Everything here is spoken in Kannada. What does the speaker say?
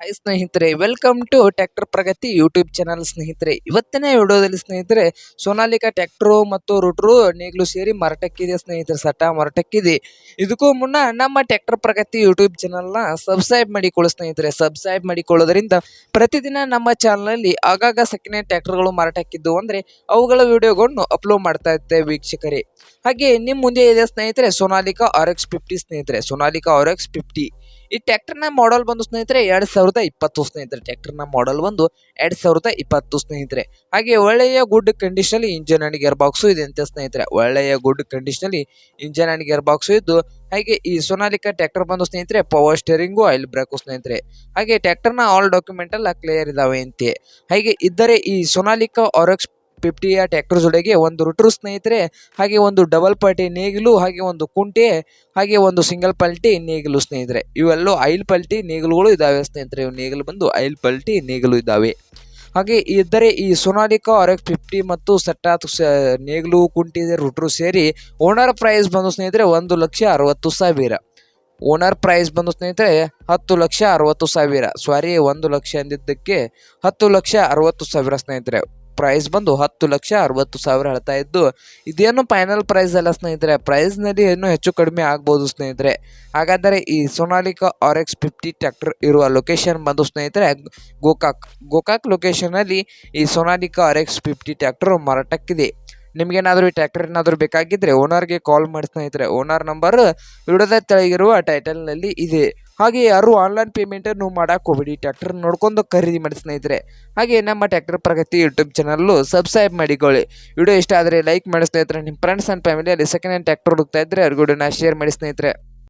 ಹಾಯ್ ಸ್ನೇಹಿತರೆ welcome to tractor Pragati YouTube channel ಸ್ನೇಹಿತರೆ. ಇವತ್ತಿನ ವಿಡಿಯೋದಲ್ಲಿ ಸ್ನೇಹಿತರೆ, ಸೋನಾಲಿಕಾ ಟ್ಯಾಕ್ಟ್ರು ಮತ್ತು ರೂಟ್ರು ನೇಗ್ಲು ಸೇರಿ ಮರಟಕ್ಕಿದೆ ಸ್ನೇಹಿತರೆ, ಸಟ ಮರಟಕ್ಕಿದೆ. ಇದಕ್ಕೂ ಮುನ್ನ ನಮ್ಮ ಟ್ಯಾಕ್ಟರ್ ಪ್ರಗತಿ ಯೂಟ್ಯೂಬ್ ಚಾನಲ್ನ ಸಬ್ಸ್ಕ್ರೈಬ್ ಮಾಡಿಕೊಳ್ಳಿ ಸ್ನೇಹಿತರೆ. ಸಬ್ಸ್ಕ್ರೈಬ್ ಮಾಡಿಕೊಳ್ಳೋದ್ರಿಂದ ಪ್ರತಿದಿನ ನಮ್ಮ ಚಾನಲಲ್ಲಿ ಆಗಾಗ ಸೆಕೆಂಡ್ ಟ್ಯಾಕ್ಟರ್ಗಳು ಮರಟಕ್ಕಿದ್ದು ಅಂದರೆ ಅವುಗಳ ವಿಡಿಯೋಗಳನ್ನು ಅಪ್ಲೋಡ್ ಮಾಡ್ತಾ ಇರ್ತೇವೆ ವೀಕ್ಷಕರೇ. ಹಾಗೆ ನಿಮ್ಮ ಮುಂದೆ ಇದೆ ಸ್ನೇಹಿತರೆ, ಸೋನಾಲಿಕಾ ಆರ್ ಎಕ್ಸ್ ಫಿಫ್ಟಿ ಸ್ನೇಹಿತರೆ. ಸೋನಾಲಿಕಾ ಆರ್ ಎಕ್ಸ್ ಫಿಫ್ಟಿ ಈ ಟ್ರ್ಯಾಕ್ಟರ್ನ ಮಾಡಲ್ ಬಂದು ಸ್ನೇಹಿತರೆ ಎರಡು ಸಾವಿರದ ಇಪ್ಪತ್ತು ಸ್ನೇಹಿತರೆ. ಟ್ರ್ಯಾಕ್ಟರ್ನ ಮಾಡಲ್ ಬಂದು ಎರಡು ಸಾವಿರದ ಇಪ್ಪತ್ತು ಸ್ನೇಹಿತರೆ. ಹಾಗೆ ಒಳ್ಳೆಯ ಗುಡ್ ಕಂಡೀಷನಲ್ಲಿ ಇಂಜನ್ ಅಂಡ್ ಗೇರ್ ಬಾಕ್ಸು ಇದೆ ಅಂತ ಸ್ನೇಹಿತರೆ. ಒಳ್ಳೆಯ ಗುಡ್ ಕಂಡೀಷನಲ್ಲಿ ಇಂಜನ್ ಅಂಡ್ ಗೇರ್ ಬಾಕ್ಸು ಇದ್ದು, ಹಾಗೆ ಈ ಸೋನಾಲಿಕಾ ಟ್ರ್ಯಾಕ್ಟರ್ ಬಂದು ಸ್ನೇಹಿತರೆ ಪವರ್ ಸ್ಟೇರಿಂಗು ಆಯಿಲ್ ಬ್ರೇಕು ಸ್ನೇಹಿತರೆ. ಹಾಗೆ ಟ್ರ್ಯಾಕ್ಟರ್ನ ಆಲ್ ಡಾಕ್ಯುಮೆಂಟ್ ಎಲ್ಲ ಕ್ಲಿಯರ್ ಇದಾವೆ ಅಂತೆ. ಹಾಗೆ ಇದ್ದರೆ ಈ ಸೋನಾಲಿಕಾ ಆರ್ ಎಕ್ಸ್ ಫಿಫ್ಟಿಯ ಟ್ಯಾಕ್ಟರ್ ಜೊಡೆಗೆ ಒಂದು ರುಟ್ರು ಸ್ನೇಹಿತರೆ, ಹಾಗೆ ಒಂದು ಡಬಲ್ ಪಲ್ಟಿ ನೇಗಿಲು, ಹಾಗೆ ಒಂದು ಕುಂಟೆ, ಹಾಗೆ ಒಂದು ಸಿಂಗಲ್ ಪಲ್ಟಿ ನೇಗಿಲು ಸ್ನೇಹಿತರೆ. ಇವೆಲ್ಲೂ ಐಲ್ ಪಲ್ಟಿ ನೇಗಿಲುಗಳು ಇದ್ದಾವೆ ಸ್ನೇಹಿತರೆ. ಇವು ನೇಗಿಲು ಬಂದು ಐಲ್ ಪಲ್ಟಿ ನೇಗಿಲು ಇದ್ದಾವೆ ಹಾಗೆ ಇದ್ದರೆ ಈ ಸೊನಾಲಿಕಾ ಆರ್ ಎಕ್ಸ್ ಫಿಫ್ಟಿ ಮತ್ತು ಸಟ್ಟಾತ್ ನೇಗಿಲು, ಕುಂಟಿ ರುಟ್ರು ಸೇರಿ ಓನರ್ ಪ್ರೈಸ್ ಬಂದು ಸ್ನೇಹಿತರೆ ಒಂದು ಲಕ್ಷ ಅರವತ್ತು ಸಾವಿರ. ಓನರ್ ಪ್ರೈಸ್ ಬಂದು ಸ್ನೇಹಿತರೆ ಹತ್ತು ಲಕ್ಷ ಅರವತ್ತು ಸಾವಿರ. ಸಾರಿ ಒಂದು ಲಕ್ಷ ಅಂದಿದ್ದಕ್ಕೆ ಹತ್ತು ಲಕ್ಷ ಅರವತ್ತು ಸಾವಿರ ಸ್ನೇಹಿತರೆ. ಪ್ರೈಸ್ ಬಂದು ಹತ್ತು ಲಕ್ಷ ಅರವತ್ತು ಸಾವಿರ ಹೇಳ್ತಾ ಇದ್ದು, ಇದೇನು ಫೈನಲ್ ಪ್ರೈಸ್ ಅಲ್ಲ ಸ್ನೇಹಿತರೆ. ಪ್ರೈಸ್ನಲ್ಲಿ ಇನ್ನೂ ಹೆಚ್ಚು ಕಡಿಮೆ ಆಗ್ಬೋದು ಸ್ನೇಹಿತರೆ. ಹಾಗಾದರೆ ಈ Sonalika R X fifty tractor ಇರುವ ಲೊಕೇಶನ್ ಬಂದು ಸ್ನೇಹಿತರೆ, ಗೋಕಾಕ್. ಗೋಕಾಕ್ ಲೊಕೇಶನಲ್ಲಿ ಈ Sonalika R X fifty tractor ಮಾರಾಟಕ್ಕಿದೆ. ನಿಮಗೇನಾದರೂ ಈ ಟ್ಯಾಕ್ಟರ್ ಏನಾದರೂ ಬೇಕಾಗಿದ್ದರೆ ಓನರ್ಗೆ ಕಾಲ್ ಮಾಡಿ ಸ್ನೇಹಿತರೆ. ಓನರ್ ನಂಬರ್ ವಿಡಿಯೋದ ತೆಳಗಿರುವ ಟೈಟಲ್ನಲ್ಲಿ ಇದೆ. ಹಾಗೆ ಯಾರು ಆನ್ಲೈನ್ ಪೇಮೆಂಟನ್ನು ಮಾಡಕ್ ಹೋಗ್ಬೇಡಿ. ಟ್ರ್ಯಾಕ್ಟರ್ ನೋಡ್ಕೊಂಡು ಖರೀದಿ ಮಾಡಿ ಸ್ನೇಹಿತರೆ. ಹಾಗೆ ನಮ್ಮ tractor Pragati YouTube channel subscribe ಮಾಡಿಕೊಳ್ಳಿ. ವಿಡಿಯೋ ಇಷ್ಟ ಆದರೆ ಲೈಕ್ ಮಾಡಿ ಸ್ನೇಹಿತರೆ. ನಿಮ್ಮ ಫ್ರೆಂಡ್ಸ್ ಆ್ಯಂಡ್ ಫ್ಯಾಮಿಲಿಯಲ್ಲಿ ಸೆಕೆಂಡ್ ಹ್ಯಾಂಡ್ ಟ್ರ್ಯಾಕ್ಟರ್ ಹುಡುಕ್ತಾ ಇದ್ದರೆ ಅವ್ರಿಗೂ ಶೇರ್ ಮಾಡಿ ಸ್ನೇಹಿತರೆ.